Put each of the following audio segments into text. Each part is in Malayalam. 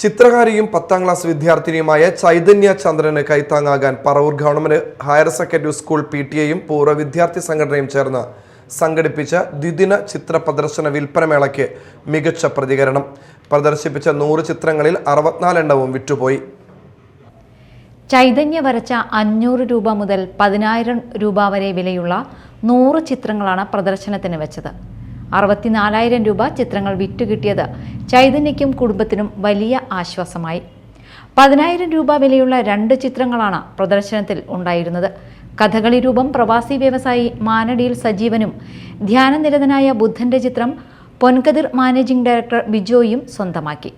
ചിത്രകാരിയും പത്താം ക്ലാസ് വിദ്യാർത്ഥിനിയുമായ ചൈതന്യ ചന്ദ്രന് കൈത്താങ്ങാകാൻ Paravur government higher secondary school P T എയും പൂർവ വിദ്യാർത്ഥി സംഘടനയും ചേർന്ന് സംഘടിപ്പിച്ച ദ്വിദിന ചിത്ര പ്രദർശന വിൽപ്പനമേളയ്ക്ക് മികച്ച പ്രതികരണം. പ്രദർശിപ്പിച്ച നൂറ് ചിത്രങ്ങളിൽ അറുപത്തിനാലെണ്ണവും വിറ്റുപോയി. ചൈതന്യ വരച്ച അഞ്ഞൂറ് രൂപ മുതൽ പതിനായിരം രൂപ വരെ വിലയുള്ള നൂറ് ചിത്രങ്ങളാണ് പ്രദർശനത്തിന് വെച്ചത്. അറുപത്തിനാലായിരം രൂപ ചിത്രങ്ങൾ വിറ്റുകിട്ടിയത് ചൈതന്യയ്ക്കും കുടുംബത്തിനും വലിയ ആശ്വാസമായി. പതിനായിരം രൂപ വിലയുള്ള രണ്ട് ചിത്രങ്ങളാണ് പ്രദർശനത്തിൽ ഉണ്ടായിരുന്നത്. കഥകളി രൂപം പ്രവാസി വ്യവസായി മാനടിയിൽ സജീവനും ധ്യാനനിരതനായ ബുദ്ധന്റെ ചിത്രം പൊൻകതിർ മാനേജിംഗ് ഡയറക്ടർ ബിജോയും സ്വന്തമാക്കി.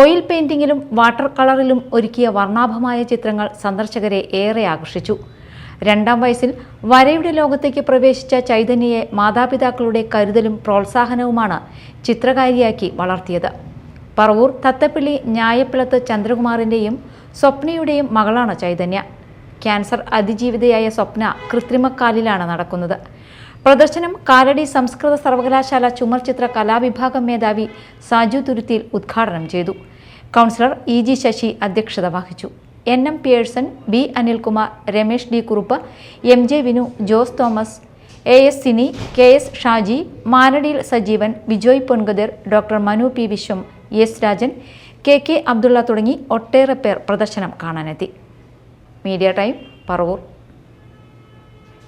ഓയിൽ പെയിന്റിങ്ങിലും വാട്ടർ കളറിലും ഒരുക്കിയ വർണാഭമായ ചിത്രങ്ങൾ സന്ദർശകരെ ഏറെ ആകർഷിച്ചു. രണ്ടാം വയസ്സിൽ വരയുടെ ലോകത്തേക്ക് പ്രവേശിച്ച ചൈതന്യയെ മാതാപിതാക്കളുടെ കരുതലും പ്രോത്സാഹനവുമാണ് ചിത്രകാരിയാക്കി വളർത്തിയത്. പറവൂർ തത്തപ്പിള്ളി ന്യായപ്പിളത്ത് ചന്ദ്രകുമാറിന്റെയും സ്വപ്നയുടെയും മകളാണ് ചൈതന്യ. ക്യാൻസർ അതിജീവിതയായ സ്വപ്ന കൃത്രിമക്കാലിലാണ് നടക്കുന്നത്. പ്രദർശനം കാലടി സംസ്കൃത സർവകലാശാല ചുമർ ചിത്ര കലാവിഭാഗം മേധാവി സാജു തുരുത്തിയിൽ ഉദ്ഘാടനം ചെയ്തു. കൗൺസിലർ ഇ ജി ശശി അധ്യക്ഷത വഹിച്ചു. N M Pearson B Anilkumar Ramesh D Kurup M J Vinu Jose Thomas A S Sini K S Shaji മാനടിയിൽ Sajeevan Bijoy പൊൻകുതിർ doctor Manu P Viswam S Rajan K K Abdulla തുടങ്ങി ഒട്ടേറെ പേർ പ്രദർശനം കാണാനെത്തി. Media time Paravur.